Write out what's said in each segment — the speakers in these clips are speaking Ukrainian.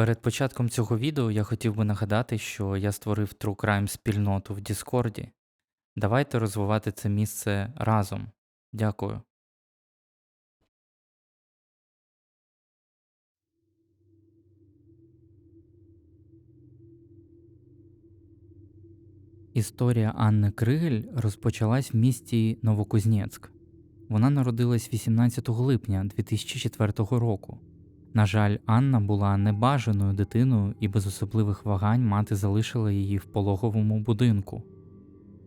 Перед початком цього відео я хотів би нагадати, що я створив True Crime спільноту в Діскорді. Давайте розвивати це місце разом. Дякую. Історія Анни Кригель розпочалась в місті Новокузнецьк. Вона народилась 18 липня 2004 року. На жаль, Анна була небажаною дитиною і без особливих вагань мати залишила її в пологовому будинку.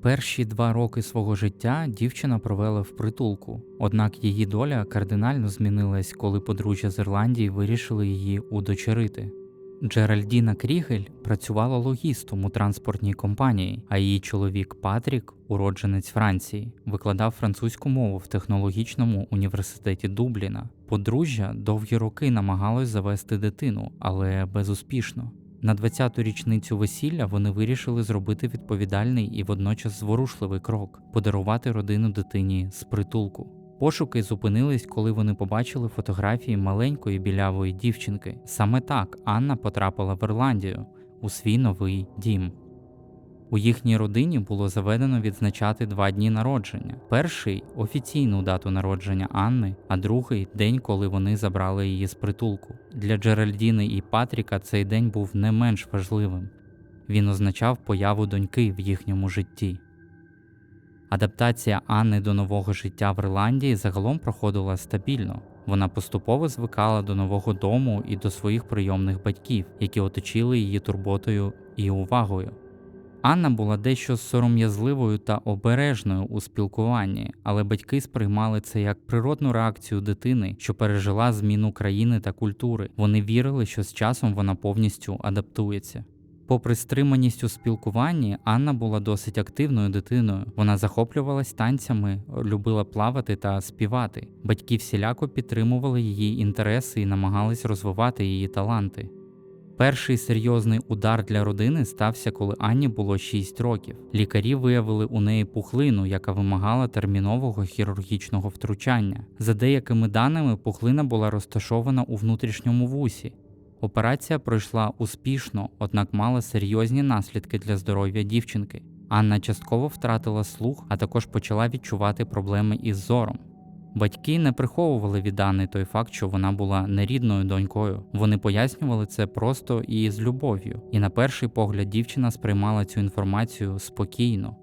Перші два роки свого життя дівчина провела в притулку, однак її доля кардинально змінилась, коли подружжя з Ірландії вирішили її удочерити. Джеральдіна Крігель працювала логістом у транспортній компанії, а її чоловік Патрік, уродженець Франції, викладав французьку мову в технологічному університеті Дубліна. Подружжя довгі роки намагалось завести дитину, але безуспішно. На 20-ту річницю весілля вони вирішили зробити відповідальний і водночас зворушливий крок подарувати родину дитині з притулку. Пошуки зупинились, коли вони побачили фотографії маленької білявої дівчинки. Саме так Анна потрапила в Ірландію у свій новий дім. У їхній родині було заведено відзначати два дні народження: перший офіційну дату народження Анни, а другий день, коли вони забрали її з притулку. Для Джеральдіни і Патріка цей день був не менш важливим. Він означав появу доньки в їхньому житті. Адаптація Анни до нового життя в Ірландії загалом проходила стабільно. Вона поступово звикала до нового дому і до своїх прийомних батьків, які оточили її турботою і увагою. Анна була дещо сором'язливою та обережною у спілкуванні, але батьки сприймали це як природну реакцію дитини, що пережила зміну країни та культури. Вони вірили, що з часом вона повністю адаптується. Попри стриманість у спілкуванні, Анна була досить активною дитиною. Вона захоплювалась танцями, любила плавати та співати. Батьки всіляко підтримували її інтереси і намагались розвивати її таланти. Перший серйозний удар для родини стався, коли Анні було 6 років. Лікарі виявили у неї пухлину, яка вимагала термінового хірургічного втручання. За деякими даними, пухлина була розташована у внутрішньому вусі. Операція пройшла успішно, однак мала серйозні наслідки для здоров'я дівчинки. Анна частково втратила слух, а також почала відчувати проблеми із зором. Батьки не приховували від Анни той факт, що вона була нерідною донькою. Вони пояснювали це просто і з любов'ю. І на перший погляд дівчина сприймала цю інформацію спокійно.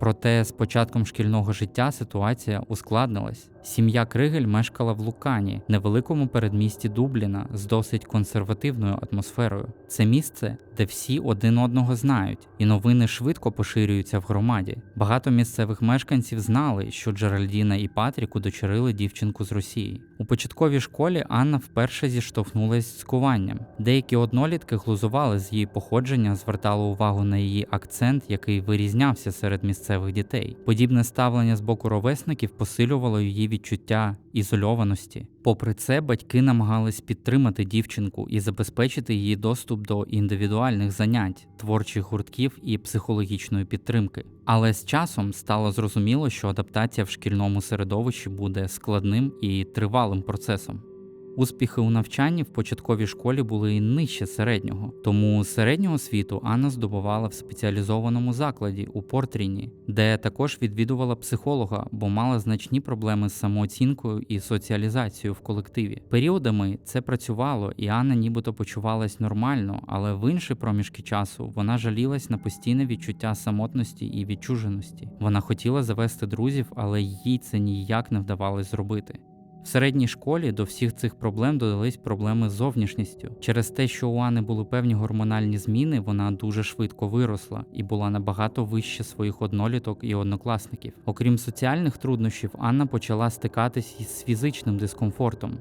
Проте з початком шкільного життя ситуація ускладнилась. Сім'я Кригель мешкала в Лукані, невеликому передмісті Дубліна, з досить консервативною атмосферою. Це місце, де всі один одного знають, і новини швидко поширюються в громаді. Багато місцевих мешканців знали, що Джеральдіна і Патрік удочерили дівчинку з Росії. У початковій школі Анна вперше зіштовхнулася з куванням. Деякі однолітки глузували з її походження, звертали увагу на її акцент, який вирізнявся серед місцевих дітей. Подібне ставлення з боку ровесників посилювало її відчуття ізольованості. Попри це, батьки намагались підтримати дівчинку і забезпечити її доступ до індивідуальних занять, творчих гуртків і психологічної підтримки. Але з часом стало зрозуміло, що адаптація в шкільному середовищі буде складним і тривалим процесом. Успіхи у навчанні в початковій школі були і нижче середнього, тому середнього освіту Анна здобувала в спеціалізованому закладі у Портріні, де також відвідувала психолога, бо мала значні проблеми з самооцінкою і соціалізацією в колективі. Періодами це працювало, і Анна нібито почувалась нормально, але в інші проміжки часу вона жалілась на постійне відчуття самотності і відчуженості. Вона хотіла завести друзів, але їй це ніяк не вдавалось зробити. В середній школі до всіх цих проблем додались проблеми з зовнішністю. Через те, що у Ани були певні гормональні зміни, вона дуже швидко виросла і була набагато вище своїх одноліток і однокласників. Окрім соціальних труднощів, Анна почала стикатись із фізичним дискомфортом.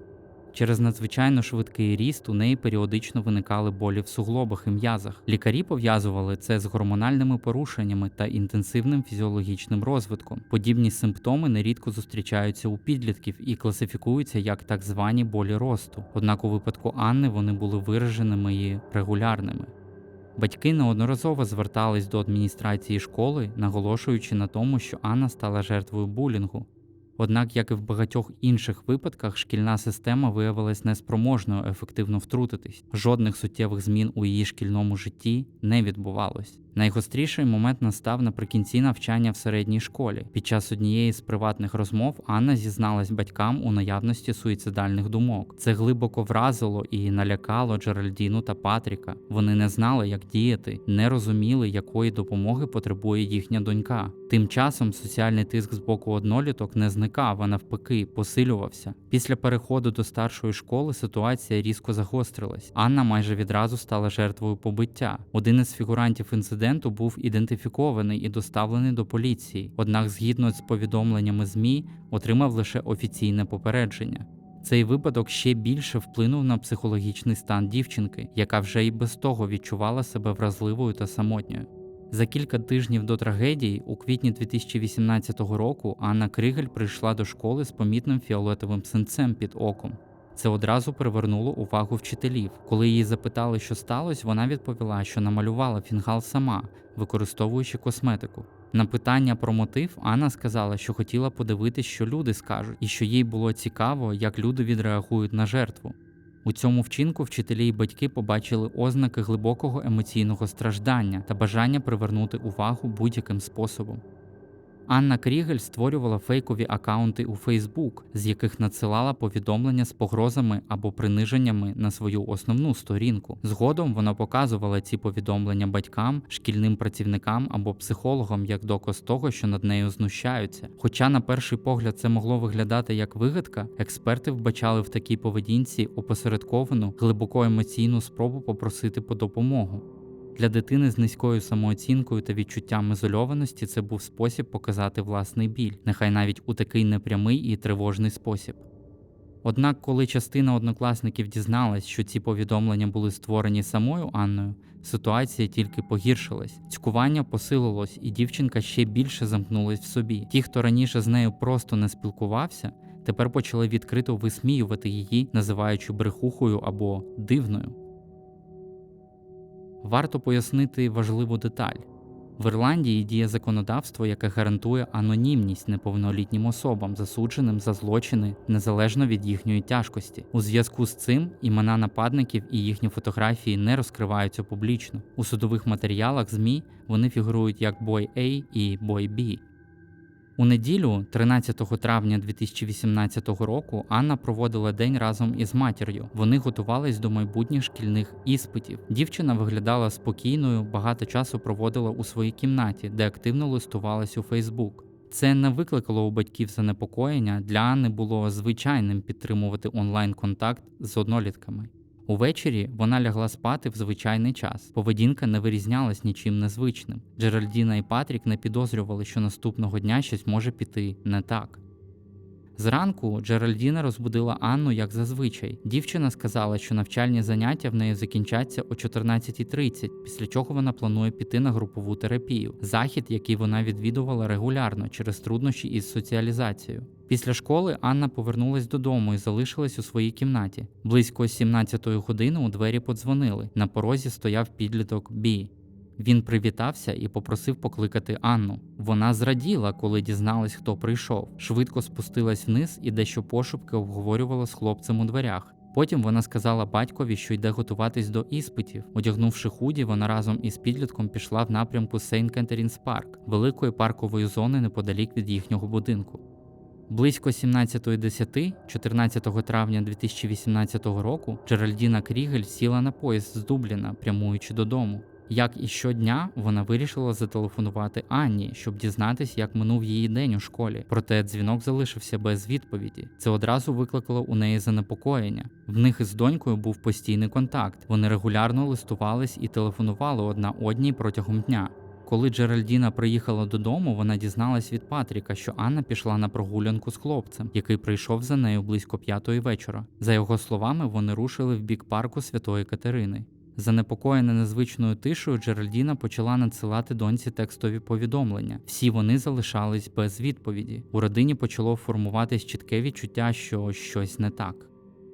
Через надзвичайно швидкий ріст у неї періодично виникали болі в суглобах і м'язах. Лікарі пов'язували це з гормональними порушеннями та інтенсивним фізіологічним розвитком. Подібні симптоми нерідко зустрічаються у підлітків і класифікуються як так звані болі росту. Однак у випадку Анни вони були вираженими і регулярними. Батьки неодноразово звертались до адміністрації школи, наголошуючи на тому, що Анна стала жертвою булінгу. Однак, як і в багатьох інших випадках, шкільна система виявилась неспроможною ефективно втрутитись. Жодних суттєвих змін у її шкільному житті не відбувалось. Найгостріший момент настав наприкінці навчання в середній школі. Під час однієї з приватних розмов Анна зізналась батькам у наявності суїцидальних думок. Це глибоко вразило і налякало Джеральдіну та Патріка. Вони не знали, як діяти, не розуміли, якої допомоги потребує їхня донька. Тим часом соціальний тиск з боку одноліток не зникав, а навпаки, посилювався. Після переходу до старшої школи ситуація різко загострилась. Анна майже відразу стала жертвою побиття. Один із фігурантів інциденту був ідентифікований і доставлений до поліції. Однак, згідно з повідомленнями ЗМІ, отримав лише офіційне попередження. Цей випадок ще більше вплинув на психологічний стан дівчинки, яка вже й без того відчувала себе вразливою та самотньою. За кілька тижнів до трагедії, у квітні 2018 року, Анна Кригель прийшла до школи з помітним фіолетовим синцем під оком. Це одразу привернуло увагу вчителів. Коли її запитали, що сталося, вона відповіла, що намалювала фінгал сама, використовуючи косметику. На питання про мотив Анна сказала, що хотіла подивитись, що люди скажуть, і що їй було цікаво, як люди відреагують на жертву. У цьому вчинку вчителі й батьки побачили ознаки глибокого емоційного страждання та бажання привернути увагу будь-яким способом. Анна Крігель створювала фейкові акаунти у Фейсбук, з яких надсилала повідомлення з погрозами або приниженнями на свою основну сторінку. Згодом вона показувала ці повідомлення батькам, шкільним працівникам або психологам як доказ того, що над нею знущаються. Хоча на перший погляд це могло виглядати як вигадка, експерти вбачали в такій поведінці опосередковану глибоко емоційну спробу попросити по допомогу. Для дитини з низькою самооцінкою та відчуттям ізольованості це був спосіб показати власний біль, нехай навіть у такий непрямий і тривожний спосіб. Однак, коли частина однокласників дізналась, що ці повідомлення були створені самою Анною, ситуація тільки погіршилась. Цькування посилилось, і дівчинка ще більше замкнулась в собі. Ті, хто раніше з нею просто не спілкувався, тепер почали відкрито висміювати її, називаючи брехухою або дивною. Варто пояснити важливу деталь. В Ірландії діє законодавство, яке гарантує анонімність неповнолітнім особам, засудженим за злочини незалежно від їхньої тяжкості. У зв'язку з цим імена нападників і їхні фотографії не розкриваються публічно. У судових матеріалах ЗМІ вони фігурують як Бой A і Бой B. У неділю, 13 травня 2018 року, Анна проводила день разом із матір'ю. Вони готувались до майбутніх шкільних іспитів. Дівчина виглядала спокійною, багато часу проводила у своїй кімнаті, де активно листувалась у Фейсбук. Це не викликало у батьків занепокоєння. Для Анни було звичайним підтримувати онлайн-контакт з однолітками. Увечері вона лягла спати в звичайний час. Поведінка не вирізнялась нічим незвичним. Джеральдіна і Патрік не підозрювали, що наступного дня щось може піти не так. Зранку Джеральдіна розбудила Анну як зазвичай. Дівчина сказала, що навчальні заняття в неї закінчаться о 14.30, після чого вона планує піти на групову терапію, захід, який вона відвідувала регулярно через труднощі із соціалізацією. Після школи Анна повернулась додому і залишилась у своїй кімнаті. Близько 17-ї години у двері подзвонили. На порозі стояв підліток Бі. Він привітався і попросив покликати Анну. Вона зраділа, коли дізналась, хто прийшов. Швидко спустилась вниз і дещо пошепки обговорювала з хлопцем у дверях. Потім вона сказала батькові, що йде готуватись до іспитів. Одягнувши худі, вона разом із підлітком пішла в напрямку Сейнт Кентерінс Парк, великої паркової зони неподалік від їхнього будинку. Близько 17.10, 14 травня 2018 року, Джеральдіна Крігель сіла на поїзд з Дубліна, прямуючи додому. Як і щодня, вона вирішила зателефонувати Анні, щоб дізнатись, як минув її день у школі. Проте дзвінок залишився без відповіді. Це одразу викликало у неї занепокоєння. В них із донькою був постійний контакт. Вони регулярно листувались і телефонували одна одній протягом дня. Коли Джеральдіна приїхала додому, вона дізналась від Патріка, що Анна пішла на прогулянку з хлопцем, який прийшов за нею близько п'ятої вечора. За його словами, вони рушили в бік парку Святої Катерини. Занепокоєна незвичною тишою, Джеральдіна почала надсилати доньці текстові повідомлення. Всі вони залишались без відповіді. У родині почало формуватись чітке відчуття, що щось не так.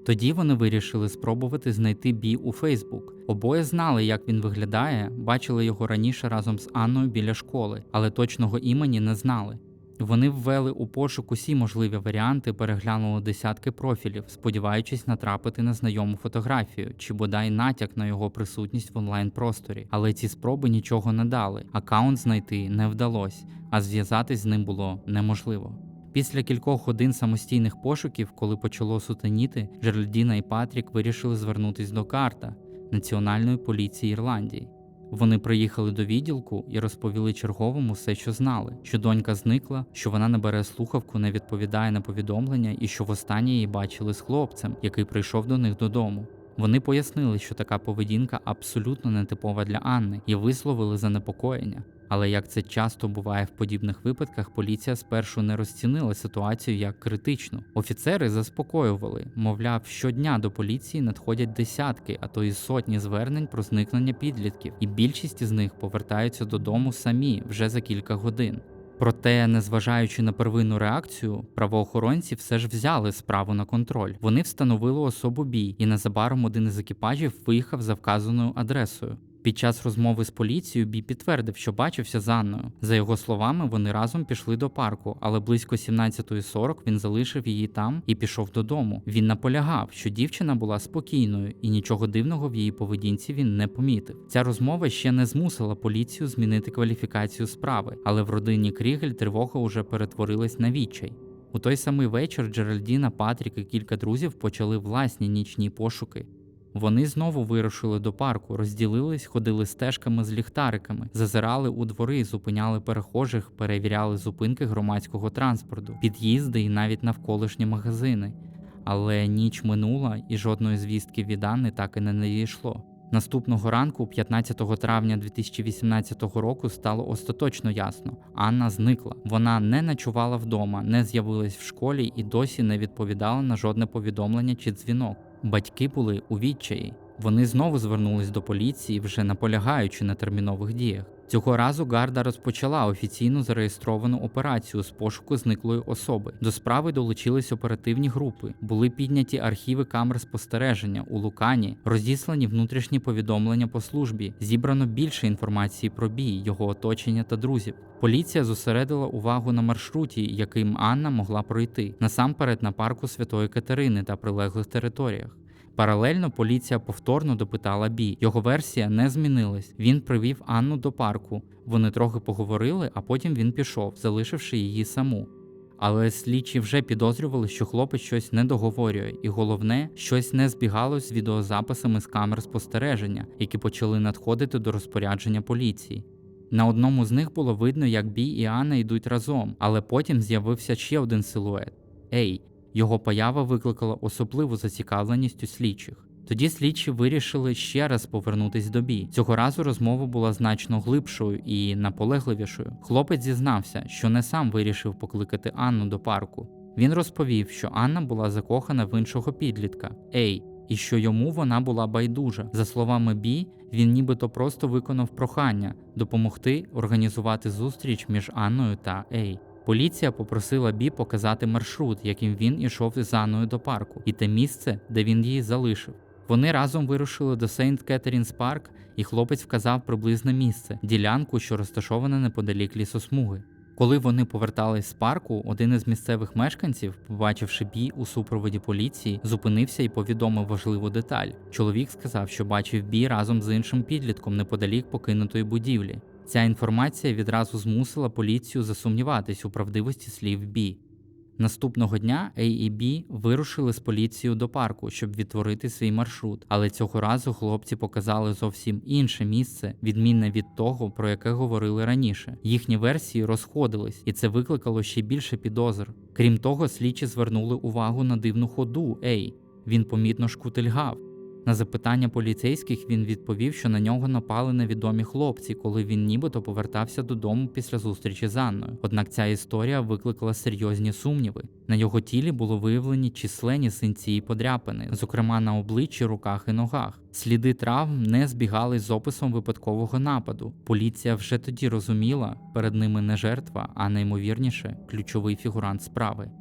Тоді вони вирішили спробувати знайти Бі у Фейсбук. Обоє знали, як він виглядає, бачили його раніше разом з Анною біля школи, але точного імені не знали. Вони ввели у пошук усі можливі варіанти, переглянули десятки профілів, сподіваючись натрапити на знайому фотографію чи бодай натяк на його присутність в онлайн-просторі. Але ці спроби нічого не дали. Акаунт знайти не вдалося, а зв'язатись з ним було неможливо. Після кількох годин самостійних пошуків, коли почало сутеніти, Джеральдіна і Патрік вирішили звернутись до карта Національної поліції Ірландії. Вони приїхали до відділку і розповіли черговому все, що знали: що донька зникла, що вона не бере слухавку, не відповідає на повідомлення, і що востаннє її бачили з хлопцем, який прийшов до них додому. Вони пояснили, що така поведінка абсолютно нетипова для Анни, і висловили занепокоєння. Але як це часто буває в подібних випадках, поліція спершу не розцінила ситуацію як критичну. Офіцери заспокоювали, мовляв, щодня до поліції надходять десятки, а то й сотні звернень про зникнення підлітків, і більшість із них повертаються додому самі вже за кілька годин. Проте, незважаючи на первинну реакцію, правоохоронці все ж взяли справу на контроль. Вони встановили особу бій, і незабаром один із екіпажів виїхав за вказаною адресою. Під час розмови з поліцією Бі підтвердив, що бачився з Анною. За його словами, вони разом пішли до парку, але близько 17.40 він залишив її там і пішов додому. Він наполягав, що дівчина була спокійною і нічого дивного в її поведінці він не помітив. Ця розмова ще не змусила поліцію змінити кваліфікацію справи, але в родині Крігель тривога уже перетворилась на відчай. У той самий вечір Джеральдіна, Патрік і кілька друзів почали власні нічні пошуки. Вони знову вирушили до парку, розділились, ходили стежками з ліхтариками, зазирали у двори, зупиняли перехожих, перевіряли зупинки громадського транспорту, під'їзди і навіть навколишні магазини. Але ніч минула, і жодної звістки від Анни так і не надійшло. Наступного ранку, 15 травня 2018 року, стало остаточно ясно: Анна зникла. Вона не ночувала вдома, не з'явилась в школі і досі не відповідала на жодне повідомлення чи дзвінок. Батьки були у відчаї. Вони знову звернулись до поліції, вже наполягаючи на термінових діях. Цього разу Гарда розпочала офіційно зареєстровану операцію з пошуку зниклої особи. До справи долучились оперативні групи, були підняті архіви камер спостереження у Лукані, розіслані внутрішні повідомлення по службі, зібрано більше інформації про бій, його оточення та друзів. Поліція зосередила увагу на маршруті, яким Анна могла пройти, насамперед на парку Святої Катерини та прилеглих територіях. Паралельно поліція повторно допитала Бі. Його версія не змінилась. Він привів Анну до парку. Вони трохи поговорили, а потім він пішов, залишивши її саму. Але слідчі вже підозрювали, що хлопець щось не договорює, і головне, щось не збігалось з відеозаписами з камер спостереження, які почали надходити до розпорядження поліції. На одному з них було видно, як Бі і Анна йдуть разом, але потім з'явився ще один силует. Ей, його поява викликала особливу зацікавленість у слідчих. Тоді слідчі вирішили ще раз повернутись до бій. Цього разу розмова була значно глибшою і наполегливішою. Хлопець зізнався, що не сам вирішив покликати Анну до парку. Він розповів, що Анна була закохана в іншого підлітка Ей, і що йому вона була байдужа. За словами Бі, він нібито просто виконав прохання допомогти організувати зустріч між Анною та Ей. Поліція попросила Бі показати маршрут, яким він ішов із Анною до парку, і те місце, де він її залишив. Вони разом вирушили до Сейнт Кетерінс Парк, і хлопець вказав приблизне місце ділянку, що розташована неподалік лісосмуги. Коли вони повертались з парку, один із місцевих мешканців, побачивши бій у супроводі поліції, зупинився і повідомив важливу деталь. Чоловік сказав, що бачив бій разом з іншим підлітком неподалік покинутої будівлі. Ця інформація відразу змусила поліцію засумніватись у правдивості слів Бі. Наступного дня A і B вирушили з поліцією до парку, щоб відтворити свій маршрут, але цього разу хлопці показали зовсім інше місце, відмінне від того, про яке говорили раніше. Їхні версії розходились, і це викликало ще більше підозр. Крім того, слідчі звернули увагу на дивну ходу A. Він помітно шкутильгав. На запитання поліцейських він відповів, що на нього напали невідомі хлопці, коли він нібито повертався додому після зустрічі з Анною. Однак ця історія викликала серйозні сумніви. На його тілі було виявлені численні синці і подряпини, зокрема на обличчі, руках і ногах. Сліди травм не збігали з описом випадкового нападу. Поліція вже тоді розуміла, перед ними не жертва, а наймовірніше ключовий фігурант справи.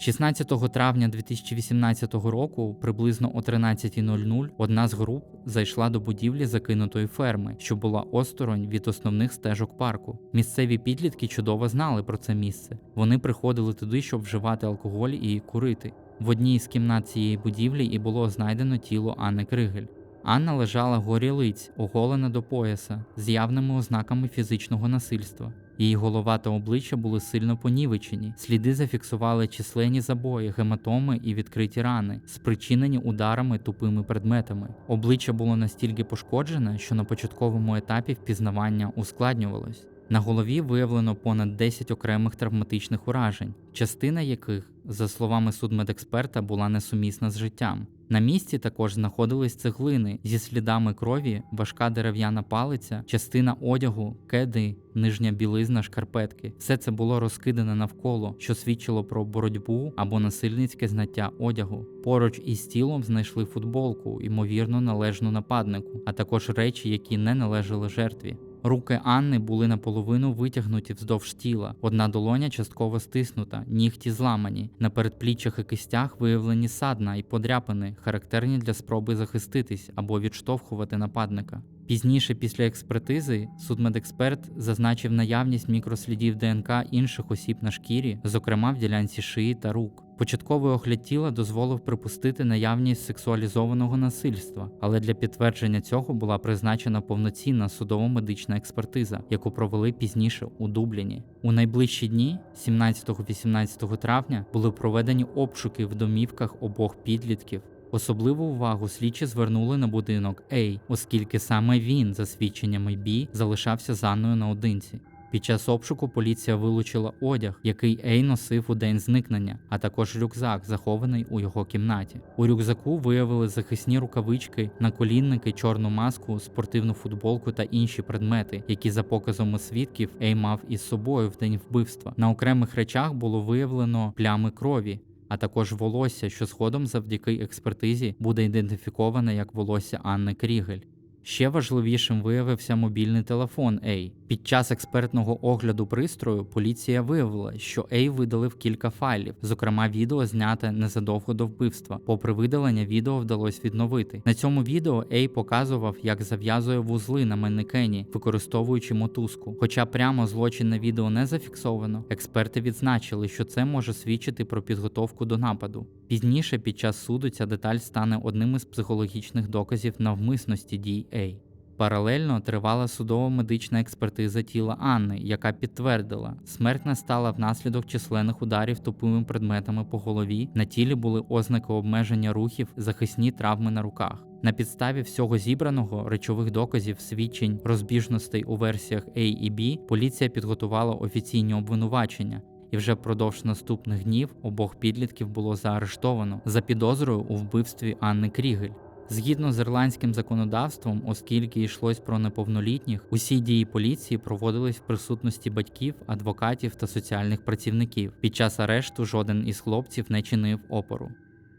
16 травня 2018 року, приблизно о 13.00, одна з груп зайшла до будівлі закинутої ферми, що була осторонь від основних стежок парку. Місцеві підлітки чудово знали про це місце. Вони приходили туди, щоб вживати алкоголь і курити. В одній з кімнат цієї будівлі і було знайдено тіло Анни Кригель. Анна лежала горі лиць, оголена до пояса, з явними ознаками фізичного насильства. Її голова та обличчя були сильно понівечені. Сліди зафіксували численні забої, гематоми і відкриті рани, спричинені ударами тупими предметами. Обличчя було настільки пошкоджене, що на початковому етапі впізнавання ускладнювалось. На голові виявлено понад 10 окремих травматичних уражень, частина яких, за словами судмедексперта, була несумісна з життям. На місці також знаходились цеглини зі слідами крові, важка дерев'яна палиця, частина одягу, кеди, нижня білизна, шкарпетки. Все це було розкидане навколо, що свідчило про боротьбу або насильницьке знаття одягу. Поруч із тілом знайшли футболку, ймовірно, належну нападнику, а також речі, які не належали жертві. Руки Анни були наполовину витягнуті вздовж тіла, одна долоня частково стиснута, нігті зламані. На передпліччях і кистях виявлені садна і подряпини, характерні для спроби захиститись або відштовхувати нападника. Пізніше, після експертизи, судмедексперт зазначив наявність мікрослідів ДНК інших осіб на шкірі, зокрема в ділянці шиї та рук. Початковий огляд тіла дозволив припустити наявність сексуалізованого насильства, але для підтвердження цього була призначена повноцінна судово-медична експертиза, яку провели пізніше у Дубліні. У найближчі дні, 17-18 травня, були проведені обшуки в домівках обох підлітків. Особливу увагу слідчі звернули на будинок A, оскільки саме він, за свідченнями B, залишався з Анною наодинці. Під час обшуку поліція вилучила одяг, який Ей носив у день зникнення, а також рюкзак, захований у його кімнаті. У рюкзаку виявили захисні рукавички, наколінники, чорну маску, спортивну футболку та інші предмети, які за показами свідків Ей мав із собою в день вбивства. На окремих речах було виявлено плями крові. А також волосся, що згодом завдяки експертизі буде ідентифіковане як волосся Анни Крігель. Ще важливішим виявився мобільний телефон Ей. Під час експертного огляду пристрою поліція виявила, що Ей видалив кілька файлів, зокрема відео зняте незадовго до вбивства. Попри видалення, відео вдалося відновити. На цьому відео Ей показував, як зав'язує вузли на манекені, використовуючи мотузку. Хоча прямо злочин на відео не зафіксовано, експерти відзначили, що це може свідчити про підготовку до нападу. Пізніше під час суду ця деталь стане одним із психологічних доказів навмисності дій Ей. Паралельно тривала судово-медична експертиза тіла Анни, яка підтвердила, смерть настала внаслідок численних ударів тупими предметами по голові. На тілі були ознаки обмеження рухів, захисні травми на руках. На підставі всього зібраного речових доказів, свідчень, розбіжностей у версіях A і B, поліція підготувала офіційні обвинувачення. І вже впродовж наступних днів обох підлітків було заарештовано за підозрою у вбивстві Анни Крігель. Згідно з ірландським законодавством, оскільки йшлось про неповнолітніх, усі дії поліції проводились в присутності батьків, адвокатів та соціальних працівників. Під час арешту жоден із хлопців не чинив опору.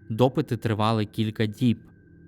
Допити тривали кілька діб.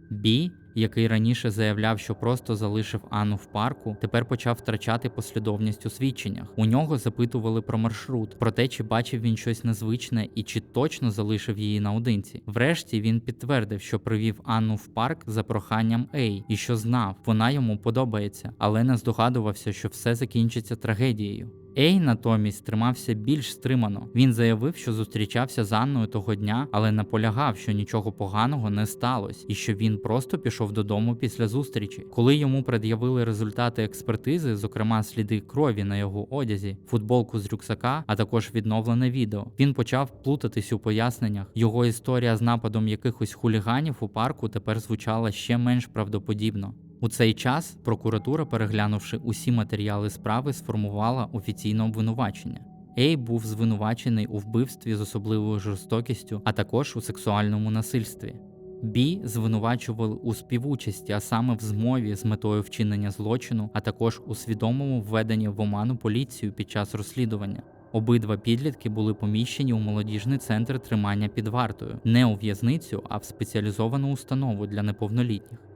Бі, який раніше заявляв, що просто залишив Анну в парку, тепер почав втрачати послідовність у свідченнях. У нього запитували про маршрут, про те, чи бачив він щось незвичне і чи точно залишив її наодинці. Врешті він підтвердив, що привів Анну в парк за проханням Ей, і що знав, вона йому подобається, але не здогадувався, що все закінчиться трагедією. Ей натомість тримався більш стримано. Він заявив, що зустрічався з Анною того дня, але наполягав, що нічого поганого не сталося, і що він просто пішов додому після зустрічі. Коли йому пред'явили результати експертизи, зокрема сліди крові на його одязі, футболку з рюкзака, а також відновлене відео, він почав плутатись у поясненнях. Його історія з нападом якихось хуліганів у парку тепер звучала ще менш правдоподібно. У цей час прокуратура, переглянувши усі матеріали справи, сформувала офіційне обвинувачення. Ей був звинувачений у вбивстві з особливою жорстокістю, а також у сексуальному насильстві. Бі звинувачували у співучасті, а саме в змові з метою вчинення злочину, а також у свідомому введенні в оману поліцію під час розслідування. Обидва підлітки були поміщені у молодіжний центр тримання під вартою, не у в'язницю, а в спеціалізовану установу для неповнолітніх.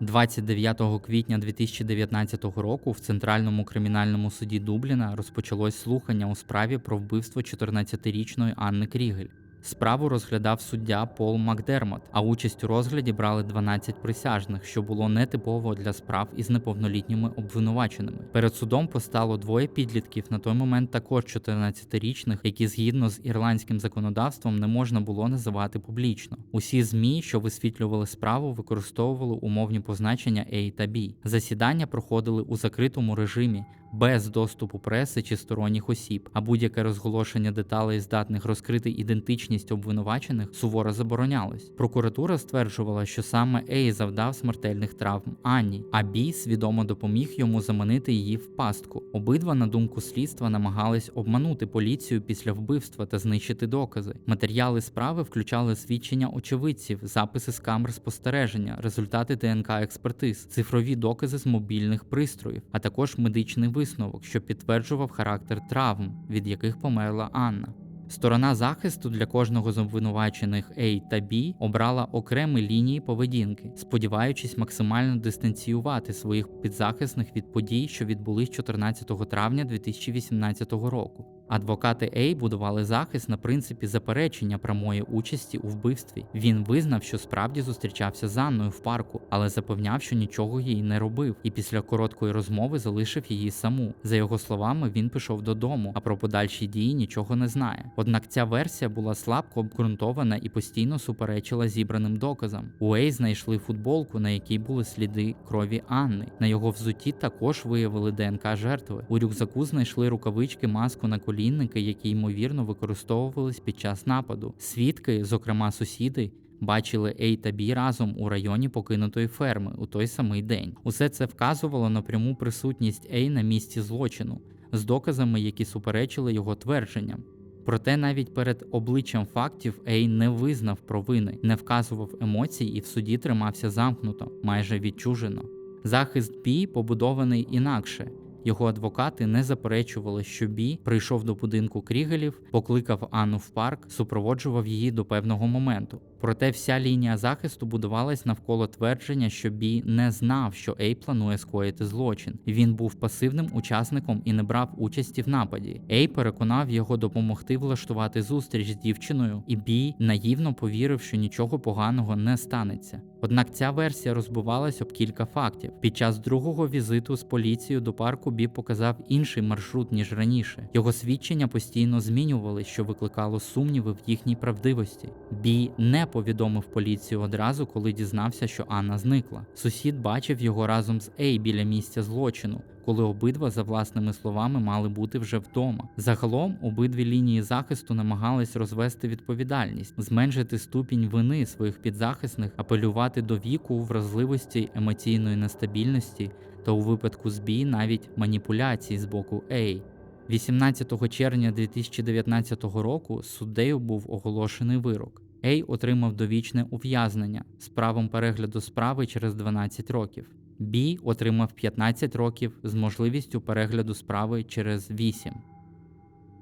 29 квітня 2019 року в Центральному кримінальному суді Дубліна розпочалось слухання у справі про вбивство 14-річної Анни Крігель. Справу розглядав суддя Пол Макдермот, а участь у розгляді брали 12 присяжних, що було нетипово для справ із неповнолітніми обвинуваченими. Перед судом постало двоє підлітків, на той момент також 14-річних, які згідно з ірландським законодавством не можна було називати публічно. Усі змі, що висвітлювали справу, використовували умовні позначення A та B. Засідання проходили у закритому режимі. Без доступу преси чи сторонніх осіб, а будь-яке розголошення деталей, здатних розкрити ідентичність обвинувачених, суворо заборонялось. Прокуратура стверджувала, що саме Ей завдав смертельних травм Анні, а Бі свідомо допоміг йому заманити її в пастку. Обидва, на думку слідства, намагались обманути поліцію після вбивства та знищити докази. Матеріали справи включали свідчення очевидців, записи з камер спостереження, результати ДНК експертиз, цифрові докази з мобільних пристроїв, а також медичний висновок, що підтверджував характер травм, від яких померла Анна. Сторона захисту для кожного з обвинувачених A та B обрала окремі лінії поведінки, сподіваючись максимально дистанціювати своїх підзахисних від подій, що відбулись 14 травня 2018 року. Адвокати Ей будували захист на принципі заперечення прямої участі у вбивстві. Він визнав, що справді зустрічався з Анною в парку, але запевняв, що нічого їй не робив, і після короткої розмови залишив її саму. За його словами, він пішов додому, а про подальші дії нічого не знає. Однак ця версія була слабко обґрунтована і постійно суперечила зібраним доказам. У Ей знайшли футболку, на якій були сліди крові Анни. На його взутті також виявили ДНК жертви. У рюкзаку знайшли рукавички, маску на колі колінники, які ймовірно використовувались під час нападу. Свідки, зокрема сусіди, бачили Ей та Бі разом у районі покинутої ферми у той самий день. Усе це вказувало на пряму присутність Ей на місці злочину з доказами, які суперечили його твердженням. Проте навіть перед обличчям фактів Ей не визнав провини, не вказував емоцій і в суді тримався замкнуто, майже відчужено. Захист Бі побудований інакше. Його адвокати не заперечували, що Бі прийшов до будинку Крігелів, покликав Анну в парк, супроводжував її до певного моменту. Проте вся лінія захисту будувалась навколо твердження, що Бі не знав, що Ей планує скоїти злочин. Він був пасивним учасником і не брав участі в нападі. Ей переконав його допомогти влаштувати зустріч з дівчиною, і Бі наївно повірив, що нічого поганого не станеться. Однак ця версія розбивалась об кілька фактів. Під час другого візиту з поліцією до парку Бі показав інший маршрут ніж раніше. Його свідчення постійно змінювали, що викликало сумніви в їхній правдивості. Бі не повідомив поліцію одразу, коли дізнався, що Анна зникла. Сусід бачив його разом з Ей біля місця злочину, коли обидва, за власними словами, мали бути вже вдома. Загалом обидві лінії захисту намагались розвести відповідальність, зменшити ступінь вини своїх підзахисних, апелювати до віку, вразливості, емоційної нестабільності та у випадку збій навіть маніпуляцій з боку Ей. 18 червня 2019 року суддею був оголошений вирок. Ей отримав довічне ув'язнення з правом перегляду справи через 12 років. Бі отримав 15 років з можливістю перегляду справи через 8.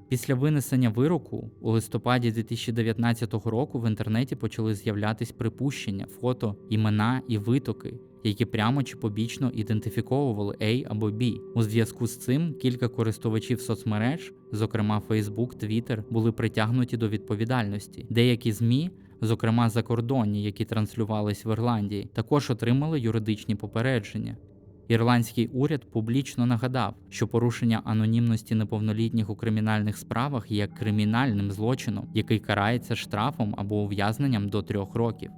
Після винесення вироку у листопаді 2019 року в інтернеті почали з'являтись припущення, фото, імена і витоки, які прямо чи побічно ідентифіковували A або B. У зв'язку з цим кілька користувачів соцмереж, зокрема Facebook, Twitter, були притягнуті до відповідальності. Деякі ЗМІ зокрема закордонні, які транслювались в Ірландії, також отримали юридичні попередження. Ірландський уряд публічно нагадав, що порушення анонімності неповнолітніх у кримінальних справах є кримінальним злочином, який карається штрафом або ув'язненням до трьох років.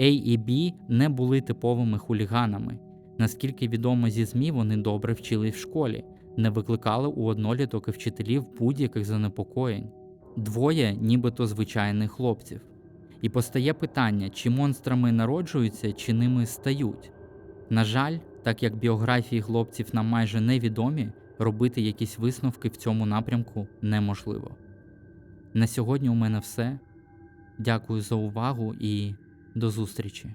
A і B не були типовими хуліганами. Наскільки відомо зі ЗМІ, вони добре вчили в школі, не викликали у одноліток і вчителів будь-яких занепокоєнь двоє, нібито звичайних хлопців. І постає питання, чи монстрами народжуються, чи ними стають. На жаль, так як біографії хлопців нам майже невідомі, робити якісь висновки в цьому напрямку неможливо. На сьогодні у мене все. Дякую за увагу і до зустрічі!